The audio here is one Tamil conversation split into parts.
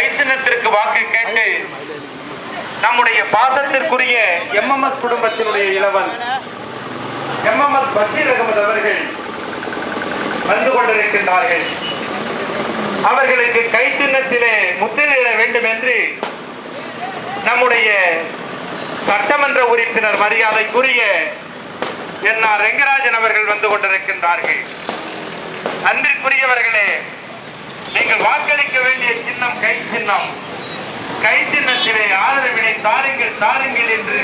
கைசனத்திற்கு வாக்கு கேட்டு நம்முடைய பாசத்திற்குரிய எம்எம்எஸ் குடும்பத்தினுடைய இளவன் எம்எம்எஸ் பஷீர் அகமது அவர்கள் வந்து கொண்டிருக்கின்றார்கள். அவர்களுக்கு கை சின்னத்திலே முத்திரையிட வேண்டும் என்று நம்முடைய சட்டமன்ற உறுப்பினர் மரியாதைக்குரிய என் ஆர் ரெங்கராஜன் அவர்கள் வந்து கொண்டிருக்கின்றார்கள். அன்பிற்குரியவர்களே நீங்கள் வாக்களிக்க வேண்டிய சின்னம் கை சின்னம். கை சின்னத்திலே ஆதரவினை தாருங்கள் தாருங்கள் என்று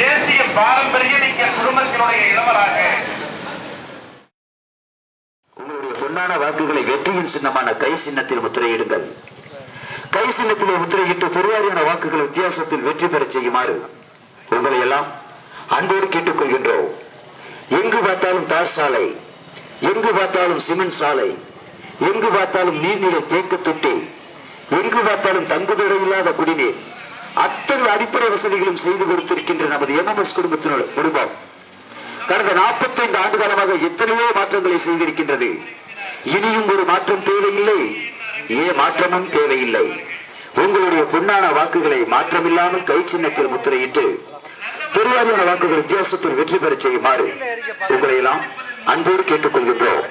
தேசிய பாரம்பரிய மிக்க குடும்பத்தினுடைய இளவராக உங்களுடைய பொன்னான வாக்குகளை வெற்றியின் சின்னமான கை சின்னத்தில் முத்திரையிடுங்கள். கை சின்னத்திலே முத்திரையிட்டு பெருவாரியான வாக்குகள் வித்தியாசத்தில் வெற்றி பெறச் செய்யுமாறு உங்களை எல்லாம் அன்போடு கேட்டுக்கொள்கின்றோம். எங்கு பார்த்தாலும் தார் சாலை எங்கு பார்த்தாலும் சிமெண்ட் சாலை எங்கு பார்த்தாலும் நீர்நிலை தேக்க தொட்டி எங்கு பார்த்தாலும் தங்குதடை இல்லாத குடிநீர். அத்தனை அடிப்படை வசதிகளும் செய்து கொடுத்திருக்கின்ற நமது எம்எம்எஸ் குடும்பத்தினோட குடும்பம். கடந்த 45 ஆண்டு காலமாக எத்தனையோ மாற்றங்களை செய்திருக்கின்றது. இனியும் ஒரு மாற்றம் தேவையில்லை. ஏ மாற்றமும் தேவையில்லை. உங்களுடைய பொன்னான வாக்குகளை மாற்றமில்லாமல் கை சின்னத்தில் முத்திரையிட்டு பெரியாரியான வாக்குகள் வித்தியாசத்தில் வெற்றி பெறச் செய்யுமாறு உங்களை எல்லாம் அன்போடு கேட்டுக்கொள்கின்றோம்.